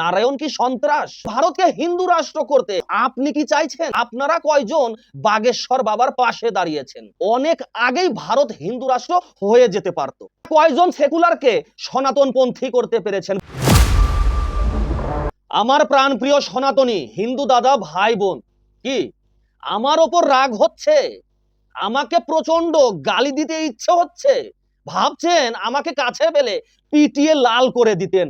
নারায়ণ কি সন্ত্রাস? ভারতকে হিন্দু রাষ্ট্র করতে। আপনি কি চাইছেন? আপনারা কয়জন বাগেশ্বর বাবার পাশে দাঁড়িয়েছেন? অনেক আগেই ভারত হিন্দু রাষ্ট্র হয়ে যেতে পারত। কয়জন সেকুলারকে সনাতনপন্থী করতে পেরেছেন? আমার প্রাণপ্রিয় সনাতনী, হিন্দু দাদা ভাই বোন কি? আমার ওপর রাগ হচ্ছে? আমাকে প্রচণ্ড গালি দিতে ইচ্ছে হচ্ছে? ভাবছেন আমাকে কাছে পেলে পিটিয়ে লাল করে দিতেন।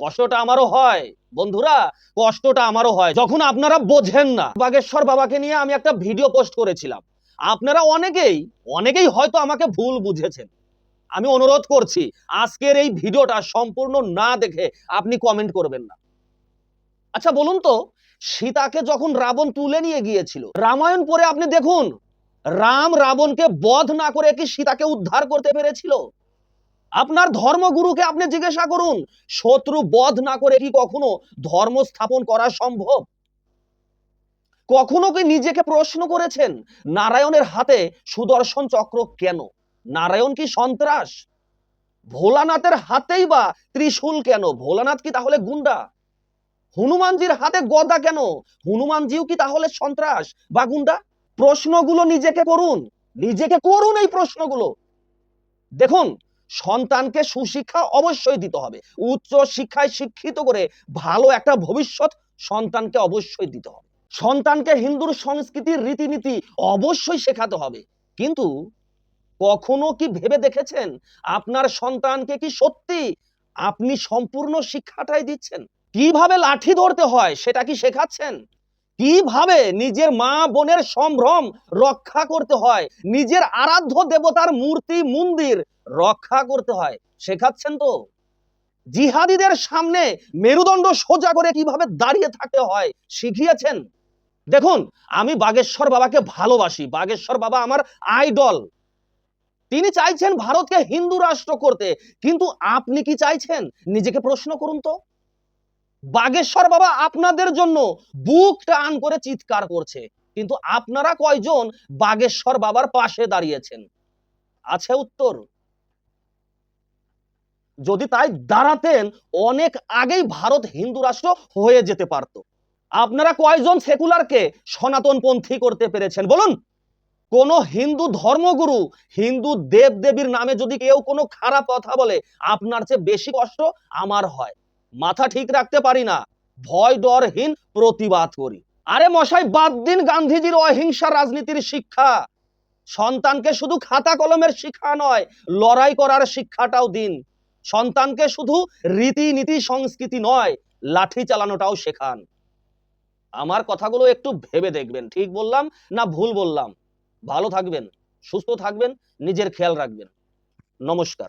কষ্টটা আমারও হয়, বন্ধুরা, কষ্টটা আমারও হয়। যখন আপনারা বোঝেন না, বাগেশ্বর বাবাকে নিয়ে আমি একটা ভিডিও পোস্ট করেছিলাম। আপনারা অনেকেই অনেকেই হয়তো আমাকে ভুল বুঝেছেন। আমি অনুরোধ করছি, আজকের এই ভিডিওটা সম্পূর্ণ না দেখে আপনি কমেন্ট করবেন না। আচ্ছা বলুন তো, সীতাকে যখন রাবণ তুলে নিয়ে গিয়েছিল, রামায়ণ পড়ে আপনি দেখুন, রাম রাবণকে বধ না করে কি সীতাকে উদ্ধার করতে পেরেছিল? আপনার ধর্মগুরুকে আপনি জিজ্ঞাসা করুন। শত্রু বধ না করে কি কখনো ধর্ম স্থাপন করা সম্ভব? কখনো কি নিজেকে প্রশ্ন করেছেন, নারায়ণের হাতে সুদর্শন চক্র কেন? নারায়ণ কি সন্ত্রাস? ভোলানাথের হাতেই বা ত্রিশূল কেন? ভোলানাথ কি তাহলে গুন্ডা? হনুমানজির হাতে গদা কেন? হনুমানজিও কি তাহলে সন্ত্রাস বা গুন্ডা? প্রশ্নগুলো নিজেকে করুন। নিজেকে করুন এই প্রশ্নগুলো। দেখুন সন্তানকে সুশিক্ষা অবশ্যই দিতে হবে। উচ্চ শিক্ষায় শিক্ষিত করে ভালো একটা ভবিষ্যৎ সন্তানকে অবশ্যই দিতে হবে। সন্তানকে হিন্দুর সংস্কৃতির রীতিনীতি অবশ্যই শেখাতে হবে। কিন্তু কখনো কি ভেবে দেখেছেন আপনার সন্তানকে কি সত্যি আপনি সম্পূর্ণ শিক্ষাটাই দিচ্ছেন? কীভাবে লাঠি ধরতে হয় সেটা কি শেখাচ্ছেন? কীভাবে নিজের মা বোনের সম্ভ্রম রক্ষা করতে হয়? নিজের আরাধ্য দেবতার মূর্তি, মন্দির রক্ষা করতে হয়। শেখাচ্ছেন তো? জিহাদিদের সামনে মেরুদণ্ড সোজা করে কীভাবে দাঁড়িয়ে থাকতে হয় শিখিয়েছেন? দেখুন, আমি বাগেশ্বর বাবাকে ভালোবাসি। বাগেশ্বর বাবা আমার আইডল। তিনি চাইছেন ভারতকে হিন্দু রাষ্ট্র করতে। কিন্তু আপনি কি চাইছেন? নিজেকে প্রশ্ন করুন তো। বাগেশ্বর বাবা আপনাদের জন্য বুক টান করে চিৎকার করছে। কিন্তু আপনারা কয়জন বাগেশ্বর বাবার পাশে দাঁড়িয়েছেন? আছে উত্তর? যদি তাই দাঁড়াতেন, অনেক আগেই ভারত হিন্দু রাষ্ট্র হয়ে যেতে পারত। আপনারা কয়জন সেকুলারকে সনাতনপন্থী করতে পেরেছেন? বলুন। কোন হিন্দু ধর্মগুরু, হিন্দু দেব দেবীর নামে যদি কেউ কোনো খারাপ কথা বলে, আপনার চেয়ে বেশি কষ্ট আমার হয়। মাথা ঠিক রাখতে পারি না। ভয়, ডরহীন প্রতিবাদ করি। আরে মশাই, বাদ দিন গান্ধীজির অহিংসা রাজনীতির শিক্ষা। সন্তানকে শুধু খাতা কলমের শিক্ষা নয়, লড়াই করার শিক্ষাটাও দিন। সন্তানকে শুধু রীতিনীতি, সংস্কৃতি নয়, লাঠি চালানোটাও শেখান। আমার কথাগুলো একটু ভেবে দেখবেন, ঠিক বললাম না ভুল বললাম? ভালো থাকবেন, সুস্থ থাকবেন, নিজের খেয়াল রাখবেন। নমস্কার।